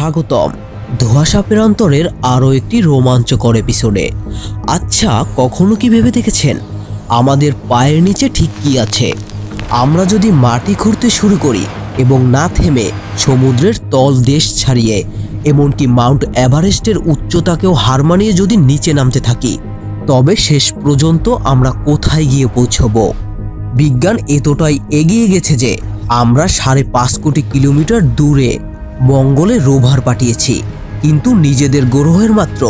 স্বাগতম। ধোঁয়াশা প্রান্তরের আরও একটি রোমাঞ্চকর এপিসোডে। আচ্ছা কখনো কি ভেবে দেখেছেন? আমাদের পায়ের নিচে ঠিক কি আছে? আমরা যদি মাটি খুঁড়তে শুরু করি এবং না থেমে সমুদ্রের তল দেশ ছাড়িয়ে, এমনকি মাউন্ট এভারেস্টের উচ্চতাকেও হার মানিয়ে যদি নিচে নামতে থাকি, তবে শেষ পর্যন্ত আমরা কোথায় গিয়ে পৌঁছবো? বিজ্ঞান এতটাই এগিয়ে গেছে যে আমরা সাড়ে পাঁচ কোটি কিলোমিটার দূরে মঙ্গলে রোভার পাঠিয়েছি, কিন্তু নিজেদের গ্রহের মাত্র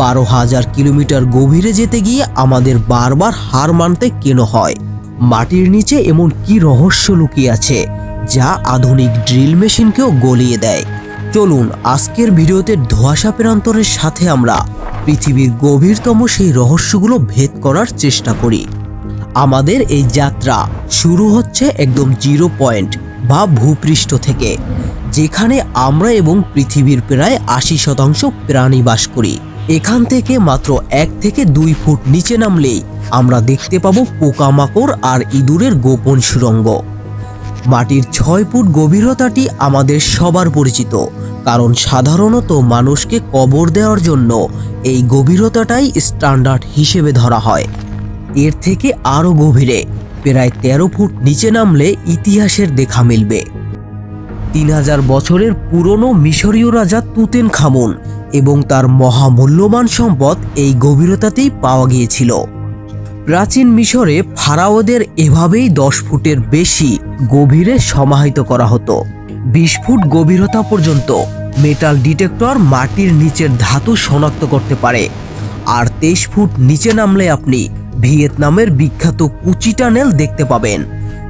বারো হাজার কিলোমিটার গভীরে যেতে গিয়ে আমাদের বারবার হার মানতে কেন হয়? মাটির নিচে এমন কি রহস্য লুকিয়ে আছে, যা আধুনিক ড্রিল মেশিনকেও গলিয়ে দেয়? চলুন, আজকের ভিডিওতে ধোঁয়াশা প্রান্তরের সাথে আমরা পৃথিবীর গভীরতম সেই রহস্যগুলো ভেদ করার চেষ্টা করি। আমাদের এই যাত্রা শুরু হচ্ছে একদম জিরো পয়েন্ট বা ভূপৃষ্ঠ থেকে। যেখানে আমরা এবং পৃথিবীর প্রায় আশি শতাংশ প্রাণী বাস করি। এখান থেকে মাত্র এক থেকে দুই ফুট নিচে নামলেই আমরা দেখতে পাবো পোকামাকড় আর ইঁদুরের গোপন সুরঙ্গ। মাটির ছয় ফুট গভীরতাটি আমাদের সবার পরিচিত, কারণ সাধারণত মানুষকে কবর দেওয়ার জন্য এই গভীরতাটাই স্ট্যান্ডার্ড হিসেবে ধরা হয়। এর থেকে আরও গভীরে, প্রায় তেরো ফুট নিচে নামলে ইতিহাসের দেখা মিলবে। তিন হাজার বছরের পুরনো মিশরীয় রাজা তুতেন খামুন এবং তার মহামূল্যবান সম্পদ এই গভীরতাতেই পাওয়া গিয়েছিল। প্রাচীন মিশরে ফারাওদের এভাবেই দশ ফুটের বেশি গভীরে সমাহিত করা হতো। বিশ ফুট গভীরতা পর্যন্ত মেটাল ডিটেক্টর মাটির নিচের ধাতু শনাক্ত করতে পারে। আর তেইশ ফুট নিচে নামলে আপনি ভিয়েতনামের বিখ্যাত কুচি টানেল দেখতে পাবেন।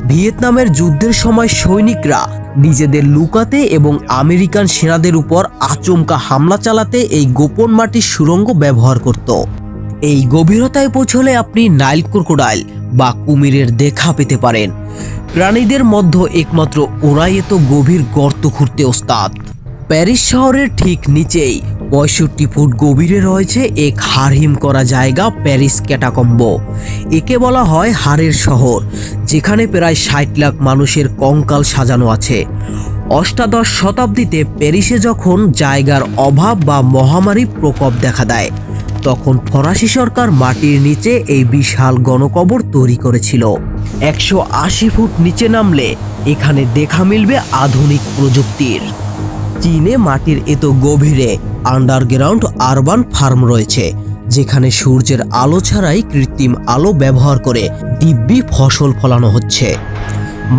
ভিয়েতনামের যুদ্ধের সময় সৈনিকরা নিজেদের লুকাতে এবং আমেরিকান সেনাদের উপর আচমকা হামলা চালাতে এই গোপন মাটির সুরঙ্গ ব্যবহার করত। এই গভীরতায় পৌঁছলে আপনি নাইল ক্রোকোডাইল বা কুমিরের দেখা পেতে পারেন। প্রাণীদের মধ্যে একমাত্র ওরাই এত গভীর গর্ত খুঁড়তে ওস্তাদ। প্যারিস শহরের ঠিক নিচেই পঁয়ষট্টি ফুট গভীরে রয়েছে এক হারহিম করা জায়গা প্যারিস ক্যাটাকম্ব। একে বলা হয় হারের শহর, যেখানে প্রায় ষাট লাখ মানুষের কঙ্কাল সাজানো আছে। অষ্টাদশ শতাব্দীতে প্যারিসে যখন জায়গার অভাব বা মহামারী প্রকোপ দেখা দেয়, তখন ফরাসি সরকার মাটির নিচে এই বিশাল গণকবর তৈরি করেছিল। একশো আশি ফুট নিচে নামলে এখানে দেখা মিলবে আধুনিক প্রযুক্তির। চীনে মাটির এত গভীরে আন্ডারগ্রাউন্ড আরবান ফার্ম রয়েছে, যেখানে সূর্যের আলো ছাড়াই কৃত্রিম আলো ব্যবহার করে দিব্যি ফসল ফলানো হচ্ছে।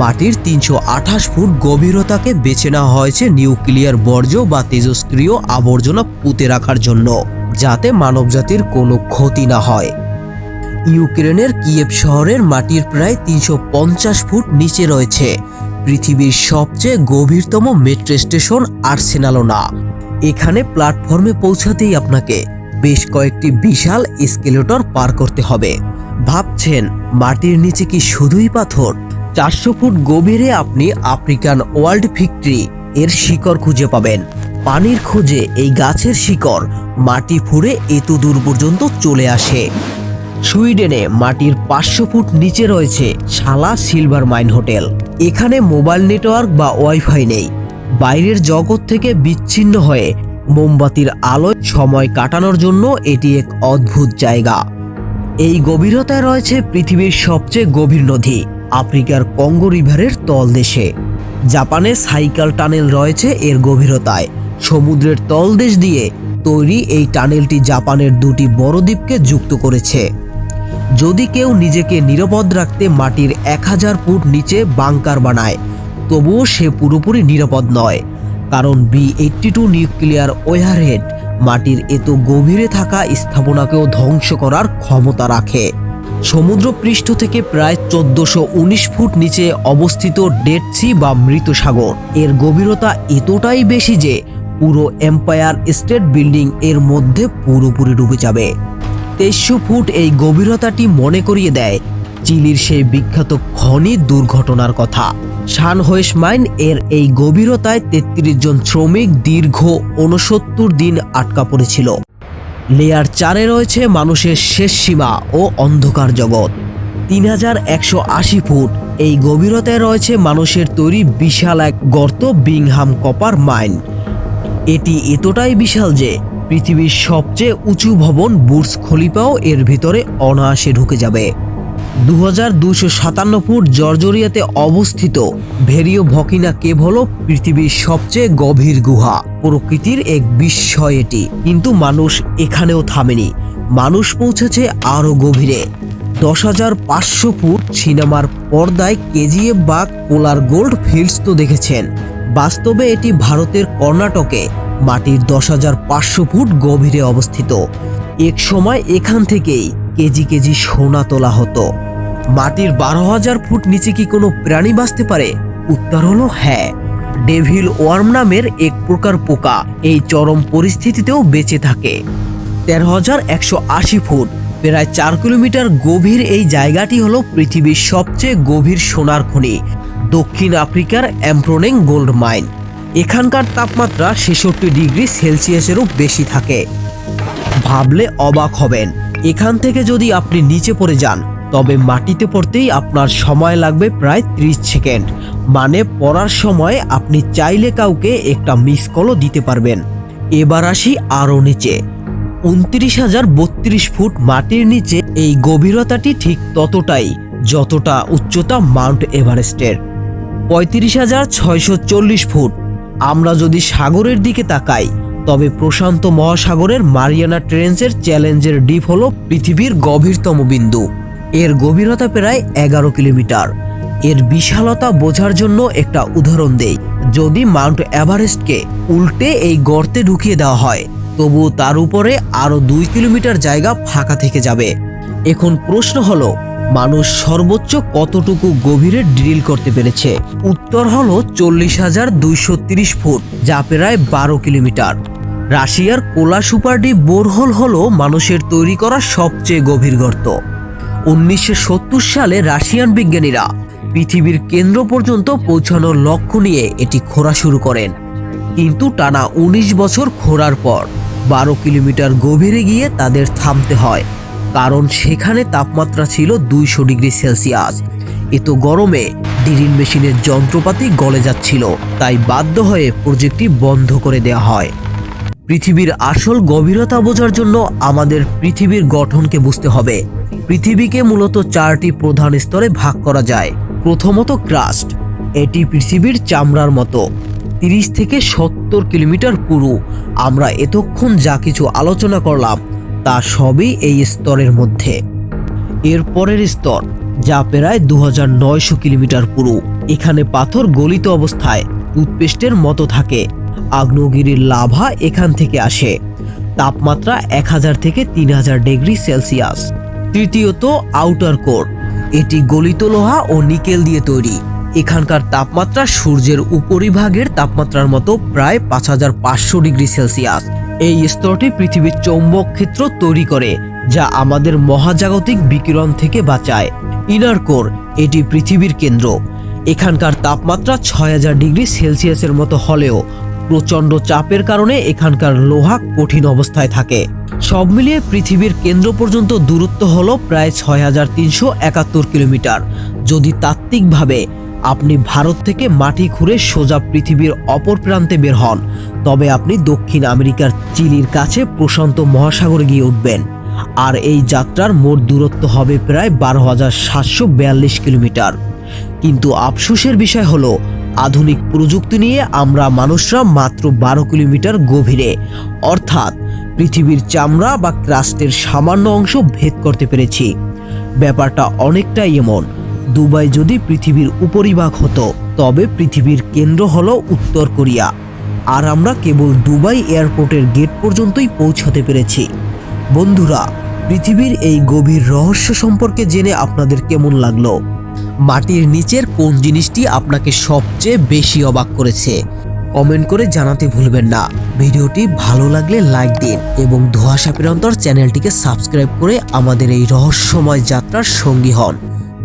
মাটির তিনশো আঠাশ ফুট গভীরতাকে বেছে নেওয়া হয়েছে নিউক্লিয়ার বর্জ্য বা তেজস্ক্রিয় আবর্জনা পুঁতে রাখার জন্য, যাতে মানবজাতির কোনো ক্ষতি না হয়। ইউক্রেনের কিয়েভ শহরের মাটির প্রায় তিনশো পঞ্চাশ ফুট নিচে রয়েছে পৃথিবীর সবচেয়ে গভীরতম মেট্রো স্টেশন আর্সেনালোনা এখানে প্ল্যাটফর্মে পৌঁছাতেই আপনাকে বেশ কয়েকটি বিশাল স্কেলেটর পার করতে হবে। ভাবছেন, মাটির নিচে কি শুধুই পাথর? চারশো ফুট গভীরে আপনি আফ্রিকান ওয়ার্ল্ড ফিক্টরি এর শিকড় খুঁজে পাবেন। পানির খোঁজে এই গাছের শিকড় মাটি ফুঁড়ে এত দূর পর্যন্ত চলে আসে। সুইডেনে মাটির পাঁচশো ফুট নিচে রয়েছে শালা সিলভার মাইন হোটেল। এখানে মোবাইল নেটওয়ার্ক বা ওয়াইফাই নেই। বাইরের জগৎ থেকে বিচ্ছিন্ন হয়ে মোমবাতির আলোয় সময় কাটানোর জন্য এটি এক অদ্ভুত জায়গা। এই গভীরতায় রয়েছে পৃথিবীর সবচেয়ে গভীর নদী, আফ্রিকার কঙ্গো রিভারের তলদেশে। জাপানে সাইকেল টানেল রয়েছে এর গভীরতায়। সমুদ্রের তলদেশ দিয়ে তৈরি এই টানেলটি জাপানের দুটি বড় দ্বীপকে যুক্ত করেছে। যদি কেউ নিজেকে নিরাপদ রাখতে মাটির এক হাজার ফুট নিচে বাংকার বানায়, তবুও সে পুরোপুরি নিরাপদ নয়। কারণ B eighty two nuclear warhead মাটির এত গভীরে থাকা স্থাপনাকেও ধ্বংস করার ক্ষমতা রাখে। সমুদ্র পৃষ্ঠ থেকে প্রায় চোদ্দশো ফুট নিচে অবস্থিত ডেড সি বা মৃত সাগর এর গভীরতা এতটাই বেশি যে পুরো এম্পায়ার স্টেট বিল্ডিং এর মধ্যে পুরোপুরি ডুবে যাবে। তেইশশো ফুট এই গভীরতাটি মনে করিয়ে দেয়। চিলির সেই বিখ্যাত খনি দুর্ঘটনার কথা। শানহোয়েস মাইন এর এই গভীরতায় তেত্রিশ জন শ্রমিক দীর্ঘ উনসত্তর দিন আটকা পড়েছিল। লেয়ার চারে রয়েছে মানুষের শেষ সীমা ও অন্ধকার জগৎ। তিন হাজার একশো আশি ফুট এই গভীরতায় রয়েছে মানুষের তৈরি বিশাল এক গর্ত বিংহাম কপার মাইন। এটি এতটাই বিশাল যে পৃথিবীর সবচেয়ে উঁচু ভবন বুর্জ খলিফাও এর ভিতরে অনায়াসে ঢুকে যাবে। দু হাজার দুশো সাতান্ন ফুট জর্জরিয়াতে অবস্থিত ভেরিও ভকিনা কেভ হল পৃথিবীর সবচেয়ে গভীর গুহা। প্রকৃতির এক বিস্ময় এটি। কিন্তু মানুষ এখানেও থামেনি। মানুষ পৌঁছেছে আরও গভীরে। দশ হাজার পাঁচশো ফুট সিনেমার পর্দায় কেজিএফ বা কোলার গোল্ড ফিল্ডস তো দেখেছেন। বাস্তবে এটি ভারতের কর্ণাটকে মাটির দশ হাজার পাঁচশো ফুট গভীরে অবস্থিত। এক সময় এখান থেকেই কেজি কেজি সোনা তোলা হতো। মাটির বারো হাজার ফুট নিচে কি কোনো প্রাণী বাঁচতে পারে? উত্তর হলো হ্যাঁ। ডেভিল ওয়ার্ম নামের এক প্রকার পোকা এই চরম পরিস্থিতিতেও বেঁচে থাকে। তেরো হাজার একশো আশি ফুট, প্রায় চার কিলোমিটার গভীর এই জায়গাটি হলো পৃথিবীর সবচেয়ে গভীর সোনার খনি, দক্ষিণ আফ্রিকার অ্যাম্প্রোনেং গোল্ড মাইন। এখানকার তাপমাত্রা ছেষট্টি ডিগ্রি সেলসিয়াসেরও বেশি থাকে। ভাবলে অবাক হবেন। এখান থেকে যদি আপনি নিচে পড়ে যান, তবে মাটিতে পড়তেই আপনার সময় লাগবে প্রায় ত্রিশ সেকেন্ড। মানে পড়ার সময় আপনি চাইলে কাউকে একটা মিস কলও দিতে পারবেন। এবার আসি আরও নিচে। উনত্রিশ হাজার বত্রিশ ফুট মাটির নিচে এই গভীরতাটি ঠিক ততটাই, যতটা উচ্চতা মাউন্ট এভারেস্টের। পঁয়ত্রিশ হাজার ছয়শো চল্লিশ ফুট আমরা যদি সাগরের দিকে তাকাই, তবে প্রশান্ত মহাসাগরের মারিয়ানা ট্রেন্সের চ্যালেঞ্জের ডিপ হল পৃথিবীর গভীরতম বিন্দু। এর গভীরতা প্রায় এগারো কিলোমিটার। এর বিশালতা বোঝার জন্য একটা উদাহরণ দেই। যদি মাউন্ট এভারেস্টকে উল্টে এই গর্তে ঢুকিয়ে দেওয়া হয় তবু তার উপরে আরও দুই কিলোমিটার জায়গা ফাঁকা থেকে যাবে। এখন প্রশ্ন হলো মানুষ সর্বোচ্চ কতটুকু গভীরে ড্রিল করতে পেরেছে? উত্তর হলো চল্লিশ হাজার দুইশো তিরিশ ফুট, যা প্রায় বারো কিলোমিটার। রাশিয়ার কোলা সুপারডি বোরহোল হলো মানুষের তৈরি করা সবচেয়ে গভীর গর্ত। উনিশশো সত্তর সালে রাশিয়ান বিজ্ঞানীরা পৃথিবীর কেন্দ্র পর্যন্ত পৌঁছানোর লক্ষ্য নিয়ে এটি খোঁড়া শুরু করেন। কিন্তু টানা ১৯ বছর খোঁড়ার পর বারো কিলোমিটার গভীরে গিয়ে তাদের থামতে হয়। কারণ সেখানে তাপমাত্রা ছিল দুইশো ডিগ্রি সেলসিয়াস। এত গরমে ড্রিল মেশিনের যন্ত্রপাতি গলে যাচ্ছিল, তাই বাধ্য হয়ে প্রজেক্টটি বন্ধ করে দেওয়া হয়। পৃথিবীর আসল গভীরতা বোঝার জন্য আমাদের পৃথিবীর গঠনকে বুঝতে হবে। পৃথিবীকে মূলত চারটি প্রধান স্তরে ভাগ করা যায়। প্রথমত ক্রাস্ট, এটি পৃথিবীর চামড়ার মতো। তিরিশ থেকে সত্তর কিলোমিটার পুরু। আমরা এতক্ষণ যা কিছু আলোচনা করলাম তা সবই এই স্তরের মধ্যে। এর পরের স্তর, যা প্রায় দু কিলোমিটার পুরু। এখানে পাথর গলিত অবস্থায় টুথপেস্টের মতো থাকে। আগ্নেয়গিরির লাভা এখান থেকে আসে। তাপমাত্রা এক হাজার থেকে তিন হাজার ডিগ্রি সেলসিয়াস। তৃতীয়ত, আউটার কোর। এটি গলিত লোহা ও নিকেল দিয়ে তৈরি। এখানকার তাপমাত্রা সূর্যের উপরিভাগের তাপমাত্রার মতো প্রায় পাঁচ হাজার পাঁচশো ডিগ্রি সেলসিয়াস। এই স্তরটি পৃথিবীর চৌম্বক ক্ষেত্র তৈরি করে, যা আমাদের মহাজাগতিক বিকিরণ থেকে বাঁচায়। ইনার কোর, এটি পৃথিবীর কেন্দ্র। এখানকার তাপমাত্রা ছয় হাজার ডিগ্রি সেলসিয়াসের মতো হলেও প্রচণ্ড চাপের কারণে এখানকার লোহা কঠিন অবস্থায় থাকে। সব মিলিয়ে পৃথিবীর কেন্দ্র পর্যন্ত দূরত্ব হল প্রায় ছয় হাজার তিনশো একাত্তর কিলোমিটার। যদি তাত্ত্বিকভাবে আপনি ভারত থেকে মাটি খুঁড়ে সোজা পৃথিবীর অপর প্রান্তে বের হন। তবে আপনি দক্ষিণ আমেরিকার চিলির কাছে প্রশান্ত মহাসাগরে গিয়ে উঠবেন। আর এই যাত্রার মোট দূরত্ব হবে প্রায় বারো হাজার সাতশো বিয়াল্লিশ কিলোমিটার। কিন্তু আফসোসের বিষয় হলো, আধুনিক প্রযুক্তি নিয়ে আমরা মানুষরা মাত্র বারো কিলোমিটার গভীরে। অর্থাৎ পৃথিবীর চামড়া বা ক্রাস্টের সামান্য অংশ ভেদ করতে পেরেছি। ব্যাপারটা অনেকটাই এমন। দুবাই যদি পৃথিবীর উপরিভাগ হতো, তবে পৃথিবীর কেন্দ্র হলো উত্তর কোরিয়া। আর আমরা কেবল দুবাই এয়ারপোর্টের গেট পর্যন্তই পৌঁছাতে পেরেছি। বন্ধুরা, পৃথিবীর এই গভীর রহস্য সম্পর্কে জেনে আপনাদের কেমন লাগল? মাটির নিচের কোন জিনিসটি আপনাকে সবচেয়ে বেশি অবাক করেছে? কমেন্ট করে জানাতে ভুলবেন না। ভিডিওটি ভালো লাগলে লাইক দিন এবং ধোঁয়াশা প্রিয়ন্তর চ্যানেলটিকে সাবস্ক্রাইব করে আমাদের এই রহস্যময় যাত্রার সঙ্গী হন।